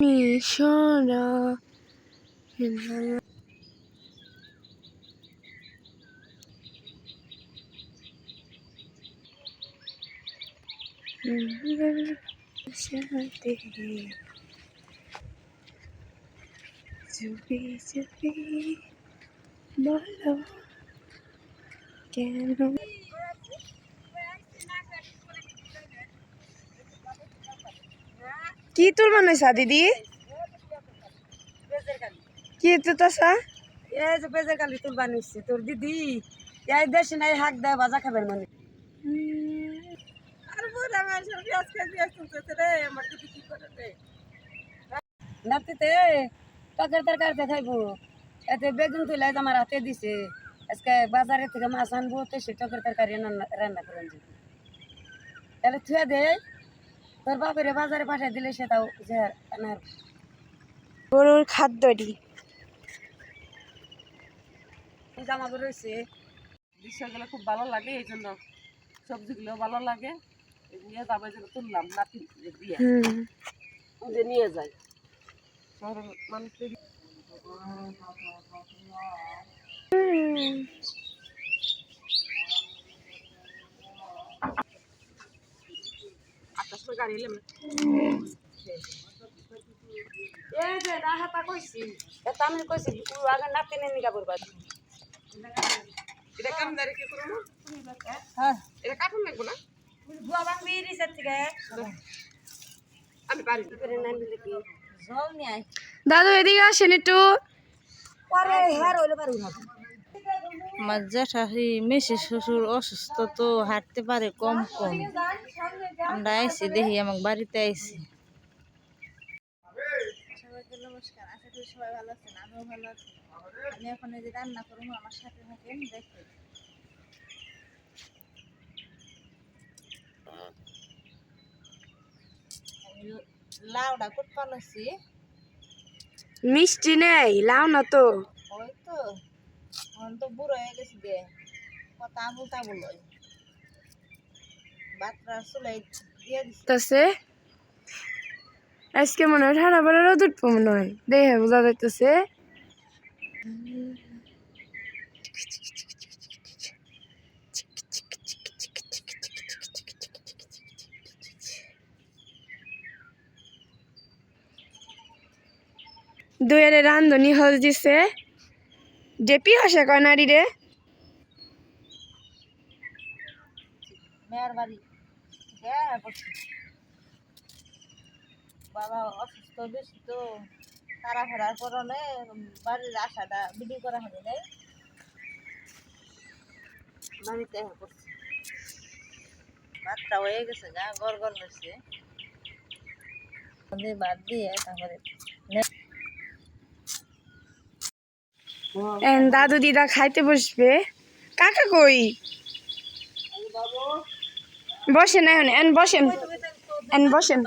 Nishana. to mm-hmm. be to be my love. Can't কি তোর মনে হয়েছে দিদি? কি তো তাসা এই যে বেজে কালি তুল বানিয়েছে তোর দিদি। এই দেশে নাই হাক দেয় বাজা খাবেন মানে। তুলতেছে নাতিতে টকের তরকারিতে খাইবো। এতে বেগুন তুলে আমার হাতে দিছে। আজকে বাজারে থেকে মাছ আনব তো সে টকের তরকারি রান্না রান্না করে দিবি তাহলে থুয়ে দে। তোর বাপের বাজারে পাঠিয়ে দিলে সে তাও যে গরুর খাদ্যটি জামা রয়েছে দৃশ্যগুলো খুব ভালো লাগে এই জন্য সবজিগুলো ভালো লাগে। নিয়ে যাবে যেন তুললাম নাতি দিয়ে। যে নিয়ে যাই। শহরের গাড়ি এলাম এই যে রাহাতা কইছি। এটা আমি কইছি তুই আগে নাতি নেনি কাপড় বাদ এটা কাম দাঁড়িয়ে কি করব? হ্যাঁ। এটা কাটুন লাগবো না? বুয়া বাংবি রিসেট থেকে। আমি পারি। করে না নিলে কি? জল নিয়ে দাদু এদিকে আসেন একটু। পরে হ্যাঁ রইলে পারব না। আমার জ্যাঠাশি মেসে শ্বশুর অসুস্থ তো হাঁটতে পারে কম কম। আমরা আইসি দেখি আমার বাড়িতে আইসি সবাইকে নমস্কার আশা করি সবাই ভালো আছেন আমিও ভালো আছি। আমি এখন যে রান্না করব আমার সাথে থাকেন লাউডা কোট পালাছি মিষ্টি নেই লাও না তো। ওই তো। তো বুড়ো হয়ে গেছি তাবুল বাতরা আজকে মনে হয় রোদ উঠবো মনে হয়। বোঝা যাইতেছে। দুয়ারে রান্ধনি হল দিছে ডেপি হসে কনারি রে? মেয়ের বাড়ি। হ্যাঁ করছি বাবা অসুস্থ, বেশি তো তারা ফেরার কারণে বাড়ির আশাটা বিক্রি করা হবে নাই বাড়িতে ভাতটা হয়ে গেছে গা গড় গড় হয়েছে বাদ দিয়ে তারপরে দাদু দিদা খাইতে বসবে। কাকা কই? বসেন এখন এন বসেন। এন বসেন।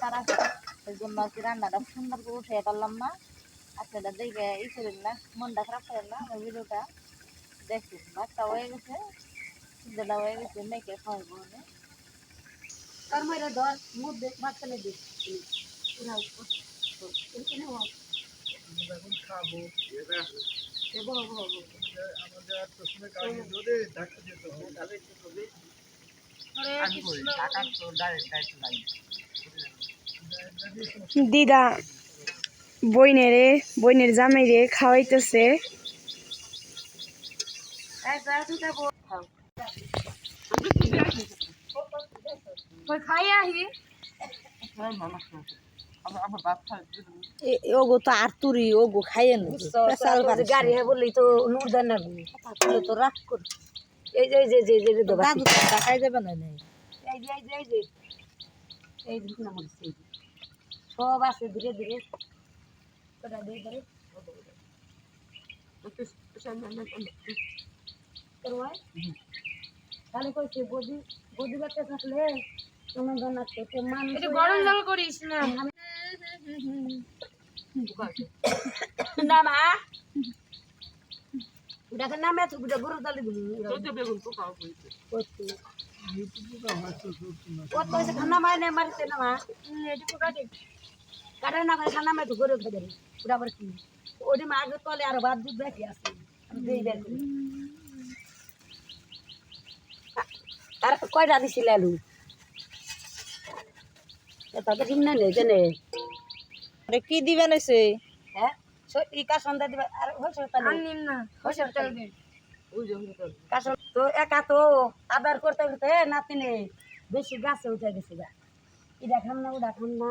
তারা রান্নাটা সুন্দর করে উঠে পারলাম না। আপনারা দেখে ই করেন না মনটা খারাপ করেন না আমার ভিডিওটা দেখুন ভাতটা হয়ে গেছে সিদ্ধটা হয়ে গেছে মেয়েকে খাওয়াবো আমি তার মাইরা ধর মুখ দেখ ভাত ফেলে দিস পুরা এখানে হোক দিদা বইনেরে বইনের জামাই রে খাওয়াইতেছে খাই ওগো তো আর তুরি ওগো খাইয়ে নি গাড়ি হ্যাঁ বললেই তো নুর দেন না তো রাগ কর এই যে এই যে যে যে দাদু খাই যাবে না নাই এই যে এই যে এই যে এই মনে। সব আছে ধীরে ধীরে ধীরে ধীরে তোর ভাই? তাহলে কইছে বদি বদি বাচ্চা থাকলে তোমার জন্য মানুষ গরম জল করিস না। না মা। ওটাকে নামে তো ওটা গরু দালি দিবি কত পয়সা খানা মায় নে মারিতে না মা কাটা না করে খানা মায় তো গরু খেয়ে দেবে ওটা কি ওটি মা আগে তলে আর বাদ দুধ রাখি আছে দেই বের করি। আর কয়টা দিছিল আলু তাতে ঠিক না নেই কেনে আরে কি দিবেন এসে হ্যাঁ স- ই কার সন্ধ্যা দিবে আর তাহলে নিম না তাহলে কাসল তো একা তো আদার করতে করতে নাতিনে বেশি গাছে উঠে গেছে গা ইটা খাম না ওটা খাম না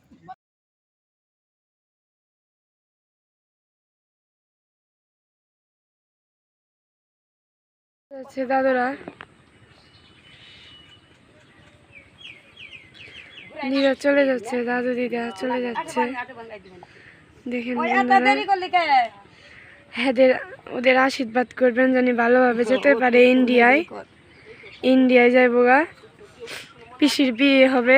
যাচ্ছে দাদুরা দিদা চলে যাচ্ছে দাদু দিদা চলে যাচ্ছে দেখেন এদের ওদের আশীর্বাদ করবেন জানি ভালোভাবে যেতে পারে ইন্ডিয়ায় ইন্ডিয়ায় যাইব গা পিসির বিয়ে হবে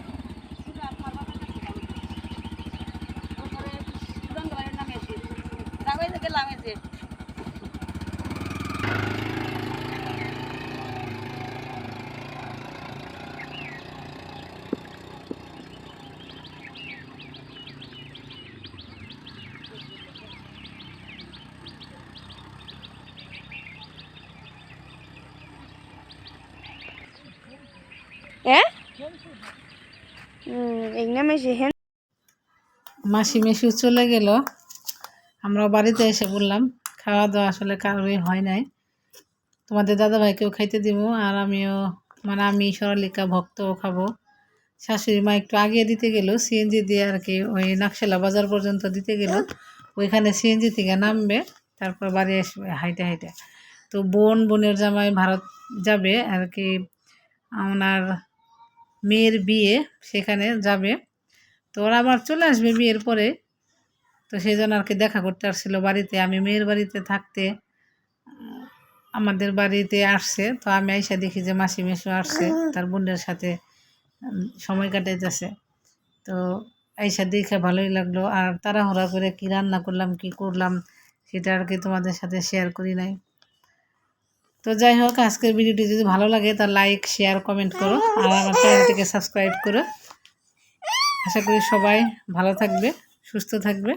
যে হ্যাঁ মাসি মেশু চলে গেল। আমরা বাড়িতে এসে বললাম খাওয়া দাওয়া আসলে কারোরই হয় নাই। তোমাদের দাদাভাইকেও খাইতে দিব আর আমিও মানে আমি সরলিকা, ভক্তও খাব। শাশুড়ি মা একটু আগিয়ে দিতে গেল, সিএনজি দিয়ে আর কি ওই নাকশালা বাজার পর্যন্ত দিতে গেল। ওইখানে সিএনজি থেকে নামবে, তারপর বাড়ি আসবে হাইটে হাইটে। তো বোন, বোনের জামাই ভারত যাবে আর কি, ওনার মেয়ের বিয়ে সেখানে যাবে। তো ওরা আবার চলে আসবে বিয়ের পরে। তো সেই জন্য আর কি দেখা করতে আসছিল বাড়িতে। আমি মেয়ের বাড়িতে থাকতে আমাদের বাড়িতে আসছে। তো আমি আইসা দেখি যে মাসি মেশো আসছে, তার বোনের সাথে সময় কাটাইতেছে। তো আইসা দেখে ভালোই লাগল। আর তাড়াহুড়া করে কি রান্না করলাম, কি করলাম, সেটা আর কি তোমাদের সাথে শেয়ার করি নাই। তো যাই হোক, আজকের ভিডিওটি যদি ভালো লাগে, তা লাইক শেয়ার কমেন্ট করো। আর আমার চ্যানেলটিকে সাবস্ক্রাইব করো। আশা করি সবাই ভালো থাকবে, সুস্থ থাকবে।